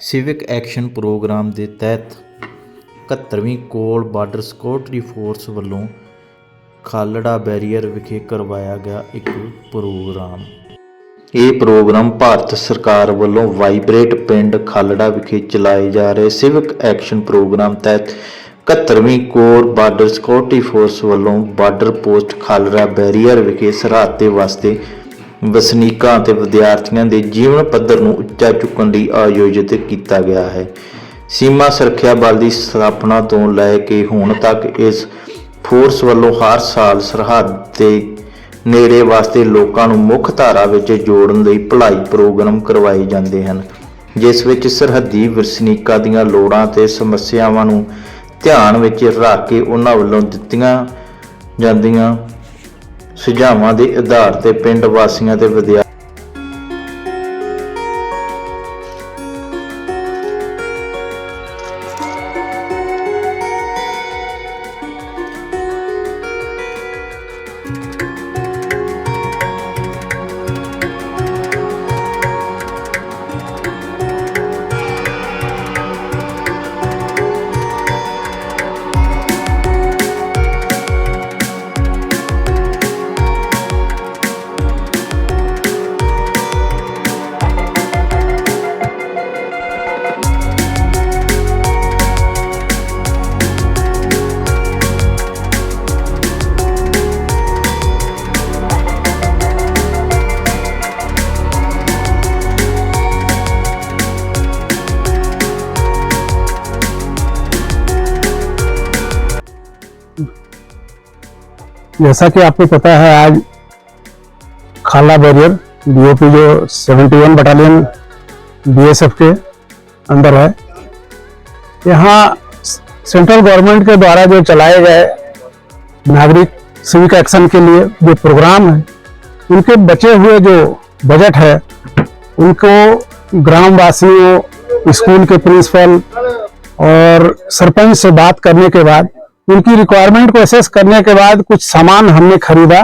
Civic action programme ਦੇ ਤਹਿਤ 71ਵੀਂ ਕੋਲ ਬਾਰਡਰ ਸਿਕਿਉਰਿਟੀ ਫੋਰਸ ਵੱਲੋਂ ਖਾਲੜਾ ਬੈਰੀਅਰ ਵਿਖੇ ਕਰਵਾਇਆ ਗਿਆ ਇੱਕ ਪ੍ਰੋਗਰਾਮ ਇਹ ਪ੍ਰੋਗਰਾਮ ਭਾਰਤ ਸਰਕਾਰ ਵੱਲੋਂ ਵਾਈਬ੍ਰੇਟ ਪਿੰਡ ਖਾਲੜਾ ਵਿਖੇ ਚਲਾਏ ਜਾ ਰਹੇ ਸਿਵਿਕ ਐਕਸ਼ਨ ਪ੍ਰੋਗਰਾਮ ਤਹਿਤ 71ਵੀਂ ਕੋਰ ਬਾਰਡਰ ਸਿਕਿਉਰਿਟੀ ਫੋਰਸ ਵੱਲੋਂ ਬਾਰਡਰ ਪੋਸਟ ਖਾਲੜਾ ਬੈਰੀਅਰ ਵਿਖੇ ਸਰਹੱਦ ਦੇ ਵਾਸਤੇ ਵਸਨੀਕਾਂ ਅਤੇ ਵਿਦਿਆਰਥੀਆਂ ਦੇ ਜੀਵਨ ਪੱਧਰ ਨੂੰ ਉੱਚਾ ਚੁੱਕਣ ਲਈ ਆਯੋਜਿਤ ਕੀਤਾ ਗਿਆ ਹੈ। ਸੀਮਾ ਸੁਰੱਖਿਆ ਬਲ ਦੀ ਸਥਾਪਨਾ ਤੋਂ ਲੈ ਕੇ ਹੁਣ ਤੱਕ ਇਸ ਫੋਰਸ ਵੱਲੋਂ ਹਰ ਸਾਲ ਸਰਹੱਦ ਦੇ ਨੇੜੇ ਵਾਸਤੇ ਲੋਕਾਂ ਨੂੰ ਮੁੱਖ ਧਾਰਾ ਵਿੱਚ ਜੋੜਨ ਲਈ ਭਲਾਈ ਪ੍ਰੋਗਰਾਮ ਕਰਵਾਏ ਜਾਂਦੇ ਹਨ, ਜਿਸ ਵਿੱਚ ਸਰਹੱਦੀ ਵਸਨੀਕਾਂ ਦੀਆਂ ਲੋੜਾਂ ਤੇ ਸਮੱਸਿਆਵਾਂ ਨੂੰ ਧਿਆਨ ਵਿੱਚ ਰੱਖ ਕੇ ਉਹਨਾਂ ਵੱਲੋਂ ਦਿੱਤੀਆਂ ਜਾਂਦੀਆਂ ਸੁਝਾਵਾਂ ਦੇ ਆਧਾਰ ਤੇ ਪਿੰਡ ਵਾਸੀਆਂ ਤੇ ਵਿਦਿਆ जैसा कि आपको पता है, आज खाला बैरियर बीओपी जो 71 बटालियन बीएसएफ के अंदर है। यहाँ सेंट्रल गवर्नमेंट के द्वारा जो चलाए गए नागरिक सिविक एक्शन के लिए जो प्रोग्राम है, उनके बचे हुए जो बजट है, उनको ग्रामवासियों स्कूल के प्रिंसिपल और सरपंच से बात करने के बाद उनकी रिक्वायरमेंट को असेस करने के बाद कुछ सामान हमने खरीदा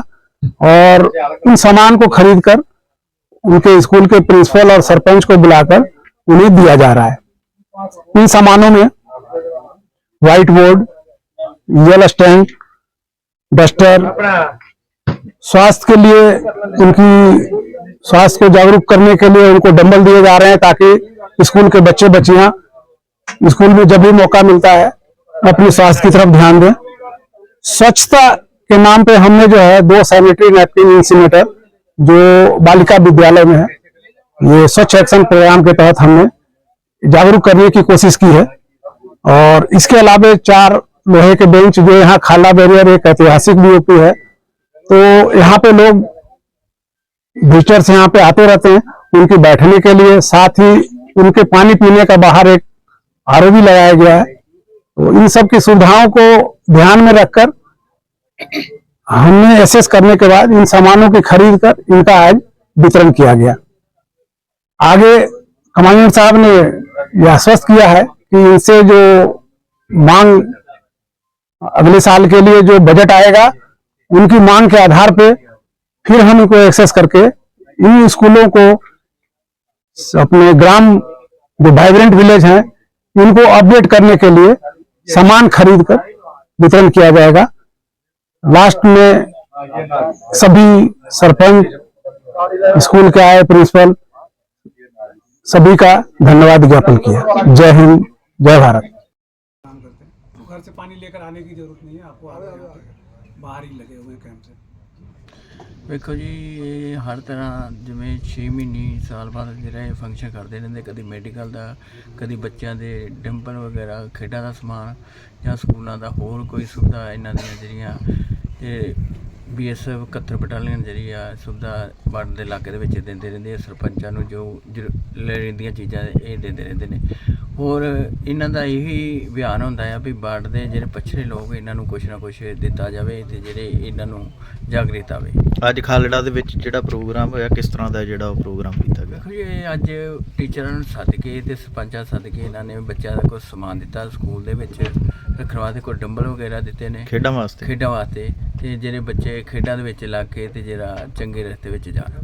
और उन सामान को खरीद कर उनके स्कूल के प्रिंसिपल और सरपंच को बुलाकर उन्हें दिया जा रहा है। इन सामानों में white board yellow stand duster स्वास्थ्य के लिए उनकी, स्वास्थ्य को जागरूक करने के लिए उनको डंबल दिए जा रहे हैं ताकि स्कूल के बच्चे बच्चियाँ स्कूल में जब भी मौका मिलता है अपने स्वास्थ्य की तरफ़ ध्यान दें। स्वच्छता के नाम पे हमने जो है दो सैनिटरी नैपकिन इंसिनेटर जो बालिका विद्यालय में है, ये स्वच्छ एक्शन प्रोग्राम के तहत हमने जागरूक करने की कोशिश की है। और इसके अलावा चार लोहे के बेंच जो यहाँ खाला बैरियर, एक ऐतिहासिक बीओपी है तो यहाँ पे लोग विजिटर्स यहाँ पे आते रहते हैं उनके बैठने के लिए। साथ ही उनके पानी पीने का बाहर एक आरओ भी लगाया गया है। तो इन सब की सुविधाओं को ध्यान में रखकर हमने एसेस करने के बाद इन सामानों की खरीद कर इनका आज वितरण किया गया। आगे कमांडेंट साहब ने यह आश्वस्त किया है कि इनसे जो मांग अगले साल के लिए जो बजट आएगा, उनकी मांग के आधार पे फिर हम इनको एक्सेस करके इन स्कूलों को, अपने ग्राम जो वाइब्रेंट विलेज हैं, इनको अपडेट करने के लिए सामान खरीद कर वितरण किया जाएगा। लास्ट में सभी सरपंच, स्कूल के आए प्रिंसिपल, सभी का धन्यवाद ज्ञापन किया। जय हिंद, जय भारत। तो घर से पानी लेकर आने की ज़रूरत नहीं है, आपको बाहर ही लगे हुए कैंप से। ਵੇਖੋ ਜੀ, ਇਹ ਹਰ ਤਰ੍ਹਾਂ ਜਿਵੇਂ 6 ਮਹੀਨੇ, ਸਾਲ ਬਾਅਦ ਜਿਹੜਾ ਇਹ ਫੰਕਸ਼ਨ ਕਰਦੇ ਰਹਿੰਦੇ, ਕਦੀ ਮੈਡੀਕਲ ਦਾ, ਕਦੀ ਬੱਚਿਆਂ ਦੇ ਡਿੰਪਲ ਵਗੈਰਾ, ਖੇਡਾਂ ਦਾ ਸਮਾਨ ਜਾਂ ਸਕੂਲਾਂ ਦਾ ਹੋਰ ਕੋਈ ਸੁਵਿਧਾ ਇਹਨਾਂ ਦੀਆਂ ਜਿਹੜੀਆਂ ਇਹ ਬੀਐਸਐਫ 71 ਬਟਾਲੀਅਨ ਜਿਹੜੀ ਆ, ਸੁਵਿਧਾ ਬਾਰਡਰ ਦੇ ਇਲਾਕੇ ਦੇ ਵਿੱਚ ਦਿੰਦੇ ਰਹਿੰਦੇ ਆ, ਸਰਪੰਚਾਂ ਨੂੰ ਜੋ ਜ਼ਰੂ- ਲੈਣ ਦੀਆਂ ਚੀਜ਼ਾਂ ਇਹ ਦਿੰਦੇ ਰਹਿੰਦੇ ਨੇ। ਹੋਰ ਇਹਨਾਂ ਦਾ ਇਹੀ ਬਿਆਨ ਹੁੰਦਾ ਆ ਵੀ ਬਾਰਡਰ ਦੇ ਜਿਹੜੇ ਪਛੜੇ ਲੋਕ ਇਹਨਾਂ ਨੂੰ ਕੁਛ ਨਾ ਕੁਛ ਦਿੱਤਾ ਜਾਵੇ ਤੇ ਜਿਹੜੇ ਇਹਨਾਂ ਨੂੰ ਜਾਗਰਿਤ ਆਵੇ। ਅੱਜ ਖਾਲੜਾ ਦੇ ਵਿੱਚ ਜਿਹੜਾ ਪ੍ਰੋਗਰਾਮ ਹੋਇਆ ਕਿਸ ਤਰ੍ਹਾਂ ਦਾ ਜਿਹੜਾ ਉਹ ਪ੍ਰੋਗਰਾਮ ਕੀਤਾ ਗਿਆ? ਦੇਖੋ ਜੀ ਇਹ ਅੱਜ ਟੀਚਰਾਂ ਨੂੰ ਸੱਦ ਕੇ ਤੇ ਸਰਪੰਚਾਂ ਸੱਦ ਕੇ ਇਹਨਾਂ ਨੇ ਬੱਚਿਆਂ ਦਾ ਕੁਝ ਸਮਾਨ ਦਿੱਤਾ ਸਕੂਲ ਦੇ ਵਿੱਚ ਰੱਖਣ ਵਾਸਤੇ ਕੋਈ ਡੰਬਲ ਵਗੈਰਾ ਦਿੱਤੇ ਨੇ। ਖੇਡਾਂ ਵਾਸਤੇ? ਖੇਡਾਂ ਵਾਸਤੇ ਤੇ ਜਿਹੜੇ ਬੱਚੇ ਖੇਡਾਂ ਦੇ ਵਿੱਚ ਲੱਗ ਕੇ ਤੇ ਜਿਹੜਾ ਚੰਗੇ ਰਸਤੇ ਵਿੱਚ ਜਾਣ।